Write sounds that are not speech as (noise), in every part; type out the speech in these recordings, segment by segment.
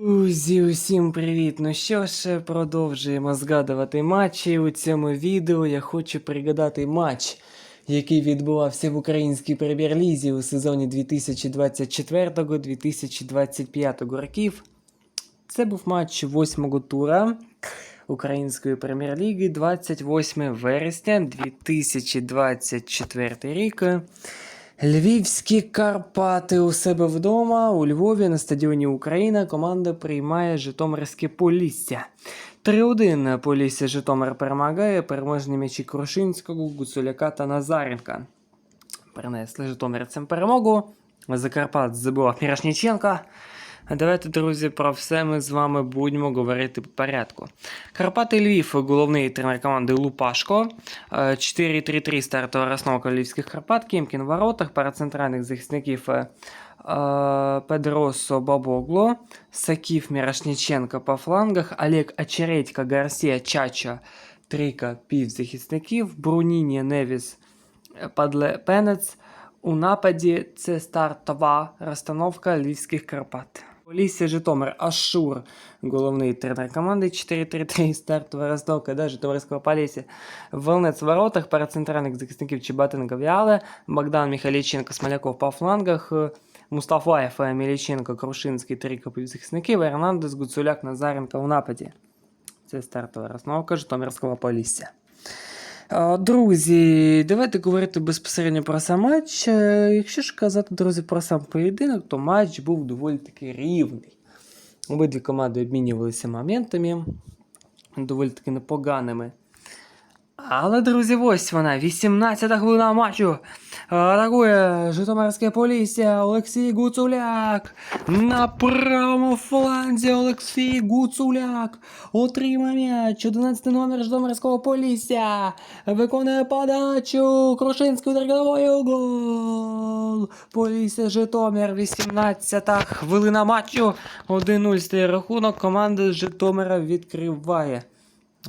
Друзі, усім привіт! Ну що ж, продовжуємо згадувати матчі. У цьому відео я хочу пригадати матч, який відбувався в українській прем'єр-лізі у сезоні 2024-2025 років. Це був матч восьмого тура Української прем'єр-ліги 28 вересня 2024 рік. Львівські Карпати у себе вдома у Львові на стадіоні Україна команда приймає Житомирське Полісся. 3-1 Полісся Житомир перемагає переможні м'ячі Крушинського, Гуцуляка та Назаренка. Принесли житомирцям перемогу. Закарпат забивав Мірошніченка. Давайте, друзі, про все ми з вами будемо говорити по порядку. Карпати Львів, головний тренер команди Лупашко. Е, 4-3-3 стартова розновка Львівських Карпат. Кімкін в воротах, пара захисників е, е, Педросо Бабогло, Саків Мірошніченко по флангах, Олег Очередько, Гарсія, Чача, Трика, півзахисників, Бруніні, Невіс, е, Падле Пенець. У нападі це стартова розстановка Львівських Карпат. Полісся Житомир Ашур, головний тренер команди 4-3-3, стартова (laughs) розстановка да, Житомирського Полісся. Волнець в воротах, пара центральних захисників Чебатенко Віале, Богдан Михайліченко, Смоляков по флангах, е, Мустафаєв, е, Міліченко, Крушинський, три захисників, Ернандес, Гуцуляк, Назаренко в нападі. Це стартова розстановка Житомирського Полісся. Друзі, давайте говорити безпосередньо про сам матч. Е, Якщо ж казати, друзі, про сам поєдинок, то матч був доволі таки рівний. Обидві команди обмінювалися моментами, доволі таки непоганими. Але, друзі, ось вона, 18-та хвилина матчу. Атакує Житомирське Полісся Олексій Гуцуляк. На правому фланзі Олексій Гуцуляк. Отримає м'яч. 11 номер Житомирського Полісся. Виконує подачу. Крушинський удар головою. Гол. Полісся Житомир. 18-та хвилина матчу. 1-0 стає рахунок. Команда Житомира відкриває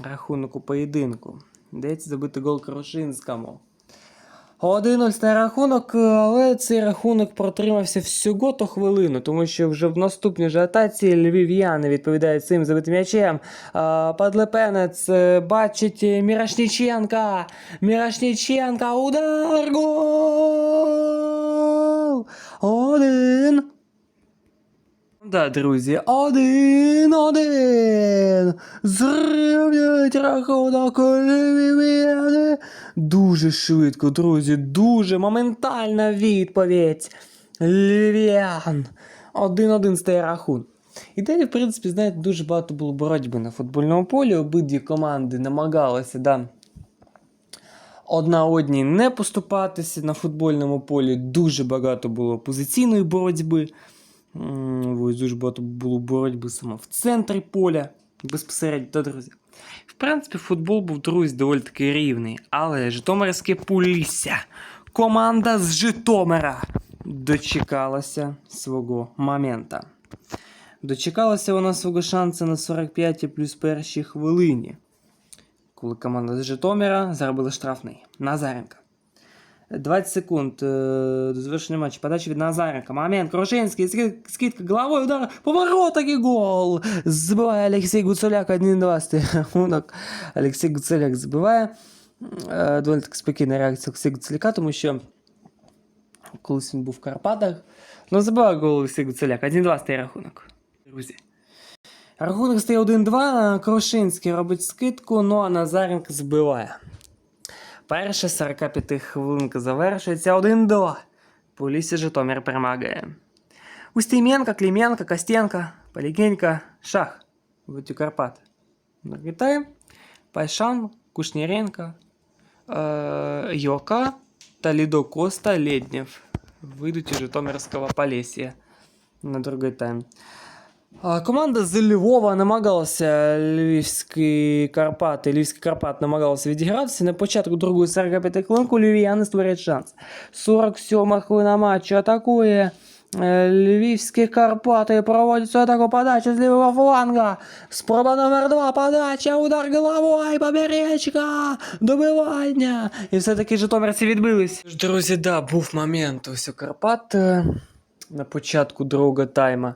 рахунок у поєдинку. Йдеться забити гол Крушинському. 1-0 стає рахунок, але цей рахунок протримався всього то хвилину, тому що вже в наступній же атаці львів'яни відповідають цим забитим м'ячем. Падлепенець е, бачить Мірошніченка. Мірошніченка, удар! Гол! Один! Да, друзі, один-один. Зрівнюють рахунок львів'яни. Дуже швидко, друзі, дуже моментальна відповідь. Львів'ян. Один-один стає рахунок. І далі, в принципі, знаєте, дуже багато було боротьби на футбольному полі. Обидві команди намагалися, да, одна одній не поступатися на футбольному полі. Дуже багато було позиційної боротьби. Ось дуже багато було боротьби саме в центрі поля. Безпосередньо, друзі. В принципі, футбол був, друзі, доволі таки рівний. Але Житомирське Полісся, команда з Житомира, дочекалася свого момента. Дочекалася вона свого шансу на 45 плюс першій хвилині. Коли команда з Житомира зробила штрафний. Назаренко. 20 секунд е, до завершення матчу. Подача від Назаренка. Момент. Крушинський. ски- Скидка головою. Удар. Повороток і гол. Забиває Олексій Гуцуляк 1-2 стає рахунок. Олексій Гуцуляк забиває. Е, Доволі таки спокійна реакція Олексія Гуцуляка, тому що колись він був в Карпатах. Ну, забиває гол Олексій Гуцуляк. 1-2 стає рахунок. Друзі. Рахунок стає 1-2. Крушинський робить скидку, ну а Назаренко збиває. Перша 45 хвилинка завершується 1-2. Полісся Житомир перемагає. Устименко, Клименко, Костенко, Полігенько, Шах. Витю Карпат. Нагітає. Пайшан, Кушніренко, е, Йока та Лідо Коста Леднєв. Вийдуть із Житомирського Полісся на другий тайм. Команда з Львова намагалася Львівський Карпат, і Львівський Карпат намагалася відігратися. На початку другої 45 хвилинку львів'яни створять шанс. 47 хвилина матчу атакує е, Львівські Карпати. Проводять цю атаку подача з лівого фланга. Спроба номер 2, подача, удар головою, поберечка, добивання. І все-таки житомирці відбились. Друзі, да, був момент ось у Карпат. На початку другого тайма.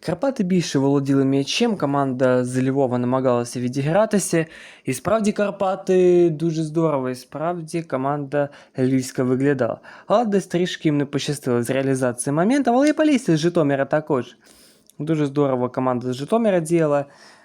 Карпати більше володіли м'ячем, команда з Львова намагалася відігратися. І справді Карпати дуже здорово, і справді команда львівська виглядала. Але десь трішки їм не пощастило з реалізацією моментів, але і Полісся з Житомира також. Дуже здорово команда з Житомира діяла.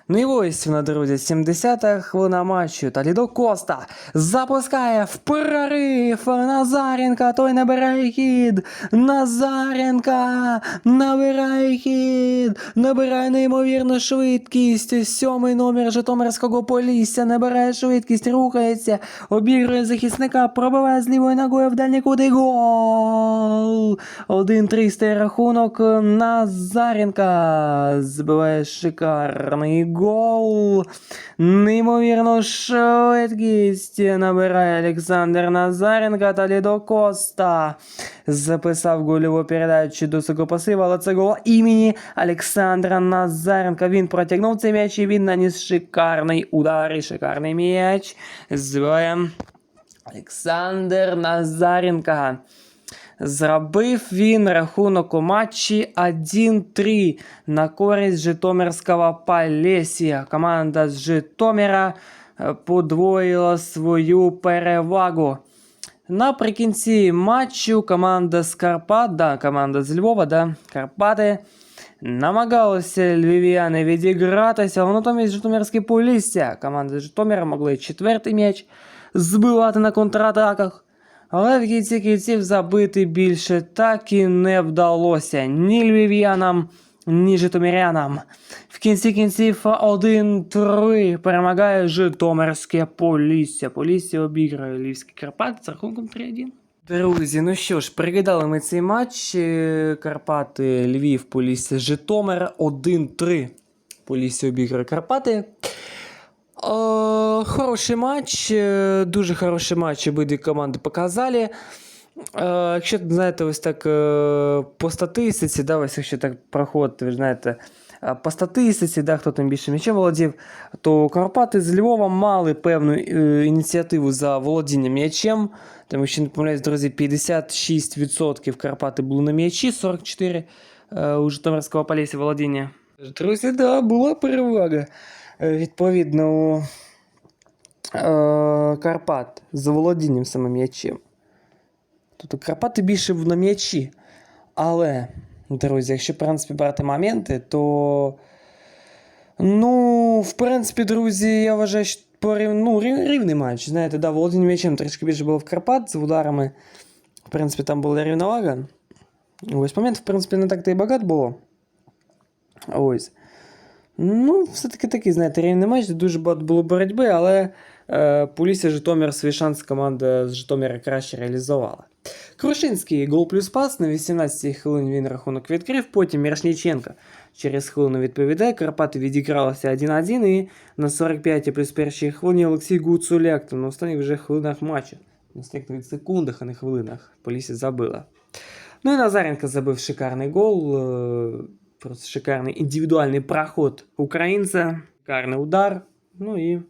Ну і ось друзі, 70-та хвилина матчу. Талідо Коста запускає в прорив Назаренка, той набирає хід. Назаренка набирає хід. Набирає неймовірну швидкість. Сьомий номер Житомирського Полісся набирає швидкість, рухається, обігрує захисника, пробиває з лівою ногою в дальній куди гол. 1-3 рахунок Назаренка. Збиває шикарний гол. Неймовірну швидкість набирає Олександр Назаренко та Лідо Коста. Записав гольову передачу до свого пасива, але це гол імені Олександра Назаренка. Він протягнув цей м'яч і він наніс шикарний удар і шикарний м'яч. Збиває Олександр Назаренко. Зробив він рахунок у матчі 1-3 на користь Житомирського Полесія. Команда з Житомира е, подвоїла свою перевагу. Наприкінці матчу команда з Карпат, да, команда з Львова, да, Карпати, намагалися львів'яни відігратися, але натомість Житомирське Полісся. Команда з Житомира могли четвертий м'яч збивати на контратаках. Але в кінці кінців забити більше так і не вдалося ні львів'янам, ні житомирянам. В кінці кінців 1-3 перемагає Житомирське Полісся. Полісся обіграє Львівський Карпат з рахунком 3-1. Друзі, ну що ж, пригадали ми цей матч. Е, Карпати, Львів, Полісся, Житомир 1-3. Полісся обіграє Карпати. Е, хороший матч, е, дуже хороший матч обидві команди показали. Е, якщо знаєте, ось так по статистиці, да, ось якщо так проходити, ви знаєте, по статистиці, да, хто там більше м'ячем володів, то Карпати з Львова мали певну ініціативу за володінням м'ячем. Тому що, не помиляюсь, друзі, 56% Карпати були на м'ячі, 44% е, у Житомирського Полісся володіння. Друзі, да, була перевага. Е, Відповідно, е, Карпат за володінням саме м'ячем. Тобто Карпати більше на м'ячі. Але, друзі, якщо в принципі брати моменти, то. Ну, в принципі, друзі, я вважаю, що по рів- ну, рів- рівний матч. Знаєте, да, володіння м'ячем трішки більше було в Карпат з ударами. В принципі, там була рівновага. Ось момент, в принципі, не так-то і багато було. Ось. Ну, все-таки такий, знаєте, рівний матч, дуже багато було боротьби, але е, Полісся Житомир свій шанс команда з Житомира краще реалізувала. Крушинський гол плюс пас на 18-й хвилині він рахунок відкрив, потім Мірошніченко через хвилину відповідає, Карпати відігралися 1-1 і на 45-й плюс першій хвилині Олексій Гуцуляк, на останніх вже хвилинах матчу, на останніх 30 секундах, а не хвилинах, Полісся забила. Ну і Назаренко забив шикарний гол. е, Просто шикарний індивідуальний проход українця, шикарний удар. Ну і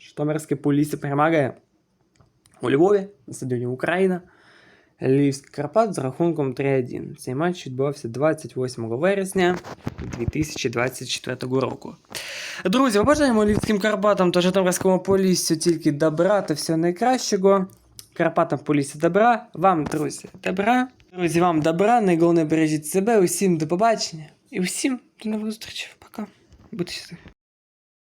Житомирське Полісся перемагає у Львові на стадіоні Україна. Львівський Карпат з рахунком 3-1. Цей матч відбувався 28 вересня 2024 року. Друзі, побажаємо Львівським Карпатам та Житомирському Поліссю тільки добра та всього найкращого. Карпатам Полісся добра. Вам, друзі, добра. Друзі, вам добра. Найголовніше бережіть себе. Усім до побачення. І усім до нових зустрічей. Пока. Будьте щасливі.